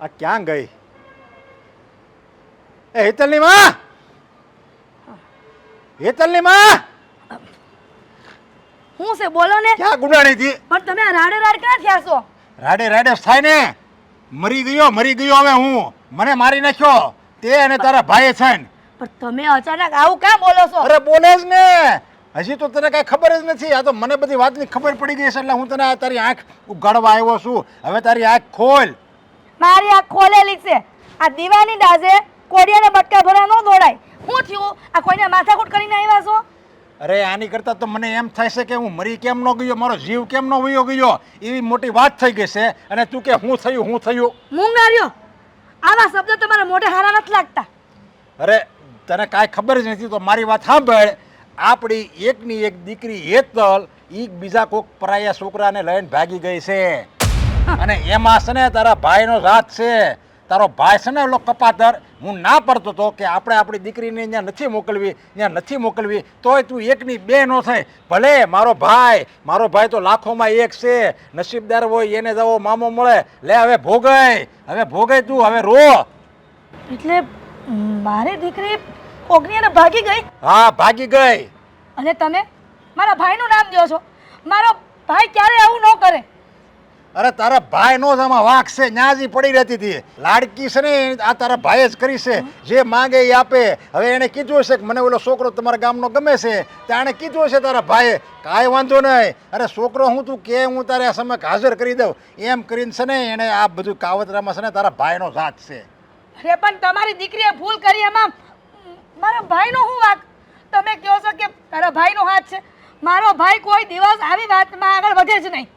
આ ક્યાં ગઈ? એ હેતલની માં! હેતલની માં! હું છે બોલો ને. ક્યાં ગુડાણી હતી? પણ તમે રાડે રાડ ક્યાં થયા છો? રાડે રાડે થાય ને. મરી ગયો મરી ગયો હવે હું. મને મારી નાખ્યો. તે અને તારા ભાઈ છે ને. પણ તમે અચાનક આવું ક્યાં બોલો છો? અરે બોલે જ ને. હજી તો તને કાંઈ ખબર જ નથી. આ તો મને બધી વાતની ખબર પડી ગઈ છે એટલે હું તને તારી આંખ ઉગાડવા આવ્યો છું. હવે તારી આંખ ખોલ. મારી આ ખોલેલી છે. આ દીવાની દાઝે કોડિયાને બટકા ભરા ન દોડાય. હું થયું? આ કોઈને માથાકૂટ કરીને આવ્યા છો? અરે આની કરતાં તો મને એમ થાય છે કે હું મરી કેમ ન ગયો મારો જીવ કેમ ન વયો ગયો? એવી મોટી વાત થઈ ગઈ છે. અને તું કે હું થયું હું થયું? મૂંગાર્યો. આવા શબ્દ તમારા મોઢે હારા નથી લાગતા. અરે તને કાંઈ ખબર જ નથી તો મારી વાત સાંભળ. આપણી એકની એક દીકરી હેતલ એક બીજા કોક પરાયા છોકરાને લઈને ભાગી ગઈ છે. અને એમાં છે ને તારા ભાઈનો સાથ છે. તારો ભાઈ છે ને ઓલો કપાતર હું ના પડતો હતો કે આપણે આપણી દીકરીને ત્યાં નથી મોકલવી ત્યાં નથી મોકલવી તોય તું એકની બે નો થાય. ભલે મારો ભાઈ મારો ભાઈ તો લાખોમાં એક છે. નસીબદાર હોય એને જવો મામો મળે. લે હવે ભોગાય હવે ભોગાય તું હવે રો. એટલે મારી દીકરી ઓગણીને ભાગી ગઈ? હા ભાગી ગઈ. અને તમે મારા ભાઈનું નામ દો છો. મારો ભાઈ ક્યારે આવું ન કરે? અરે તારા ભાઈ નો આમાં વાંક છે, ન્યાજી પડી રહેતી હતી. લાડકી છે ને, આ તારા ભાઈએ જ કરી છે. જે માંગે એ આપે. હવે એને કીધું હશે કે મને ઓલો છોકરો તમારા ગામનો ગમે છે. ત્યાં કીધું હશે તારા ભાઈએ, કાંઈ વાંધો નહીં. અરે છોકરો હું તું કે હું તારે આ સમય હાજર કરી દઉં? એમ કરીને છે ને એણે આ બધું કાવતરામાં છે ને, તારા ભાઈનો જાત છે. અરે, પણ તમારી દીકરીએ ભૂલ કરી એમાં મારા ભાઈનો શું વાક? તમે કહો છો કે તારા ભાઈનો હાથ છે. મારો ભાઈ કોઈ દિવસ આવી વાતમાં આગળ વધે જ નહીં.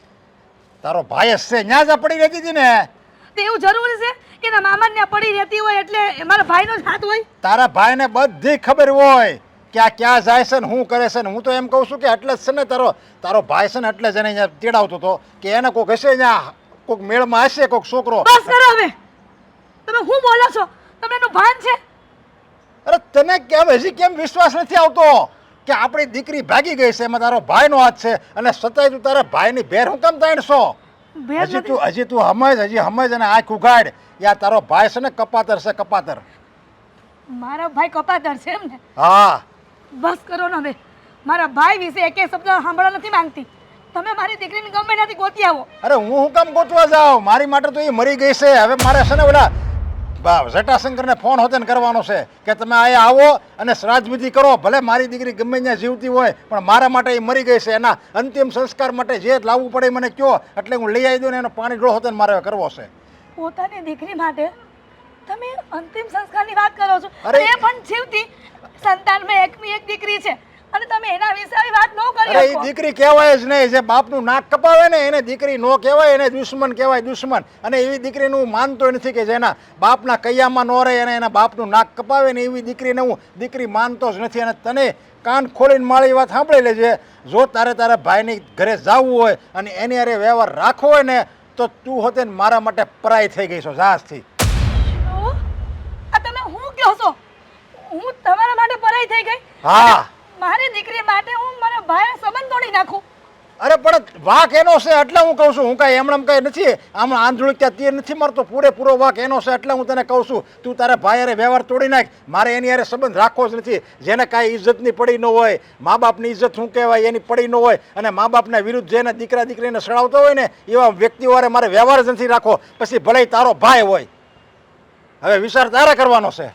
તારો ભાઈ જ છે ન્યા જ આ પડી રહેતી હતી ને? તે એવું જરૂરી છે કે એના મામાને ત્યાં પડી રહેતી હોય એટલે મારા ભાઈનો જ હાથ હોય? તારા ભાઈને બધી ખબર હોય કે આ ક્યાં જાય છે ને શું કરે છે ને હું તો એમ કહું છું કે એટલે જ છે ને તારો તારો ભાઈ છે ને એટલે જ એને અહીંયા તેડાવતો હતો કે એને કોક હશે અહીંયા કોઈક મેળમાં હશે કોઈક છોકરો. બસ કરો હવે. તમે શું બોલો છો? તમને એનું ભાન છે? અરે તને કેમ હજી કેમ વિશ્વાસ નથી આવતો? કે આપણી દીકરી ભાગી ગઈ છે એમાં તારો ભાઈનો હાથ છે અને સતાય તું તારા ભાઈની ભેર હું કેમ તાણશો? હજી તું હજી તું હમજ હજી હમજ અને આંખ ઉઘાડ. યા તારો ભાઈ છે ને કપાતર છે કપાતર. મારા ભાઈ કપાતર છે એમ ને? હા. બસ કરો ને હવે. મારા ભાઈ વિશે એકે શબ્દ સાંભળવા નથી માંગતી. તમે મારી દીકરીને ગમે ત્યાંથી ગોતી આવો. અરે હું હું કામ ગોતવા જાઉં? મારી માટે તો એ મરી ગઈ છે. હવે મારે છે ને ઓલા જટાશંકરને ફોન હોતે કરવાનો છે કે તમે અહીંયા આવો અને શ્રાદ્ધવિધિ કરો ભલે મારી દીકરી ગમે ત્યાં જીવતી હોય પણ મારા માટે એ મરી ગઈ છે. એના અંતિમ સંસ્કાર માટે જે લાવવું પડે મને કયો એટલે હું લઈ આવી દઉં ને એનો પાણી ડોળો હોતે મારે કરવો છે. પોતાની દીકરી માટે તમે અંતિમ સંસ્કારની વાત કરો છો. અરે- પણ જીવતી સંતાનમાં એકની એક દીકરી છે અને તમે એના વિશે આવી વાત ન કરી અરે એ દીકરી કહેવાય જ નહીં જે બાપનું નાક કપાવે ને એને દીકરી નો કહેવાય એને દુશ્મન કહેવાય દુશ્મન. અને એવી દીકરીનું હું માનતો નથી કે જેના બાપના કૈયામાં ન રહે અને એના બાપનું નાક કપાવે ને એવી દીકરીને હું દીકરી માનતો જ નથી. અને તને કાન ખોલીને મારી વાત સાંભળી લેજે. જો તારે તારા ભાઈની ઘરે જવું હોય અને એની અરે વ્યવહાર રાખવો હોય ને તો તું હોતે મારા માટે પરાય થઈ ગઈ છો જાસથી? આ તમે હું કહો છો? હું તમારા માટે પરાઈ થઈ ગઈ? હા. મારી દીકરી માટે હું મારા ભાઈ સંબંધ તોડી નાખું. અરે, પણ વાક એનો છે એટલે હું કહું છું, હું કાંઈ એમણે કઈ નથી, આમ આંધળું ત્યાં તીર નથી મારતો, પૂરેપૂરો વાક એનો છે એટલે હું તને કહું છું, તું તારા ભાઈ અરે વ્યવહાર તોડી નાખ, મારે એની હારે સંબંધ રાખવો જ નથી, જેને કાંઈ ઇજ્જતની પડી ન હોય મા બાપની ઇજ્જત શું કહેવાય, એની પડી ન હોય, અને મા બાપના વિરુદ્ધ જેને દીકરા દીકરીને સડાવતો હોય ને, એવા વ્યક્તિઓ અરે મારે વ્યવહાર જ નથી રાખવો, પછી ભલે તારો ભાઈ હોય. હવે વિચાર તારે કરવાનો છે.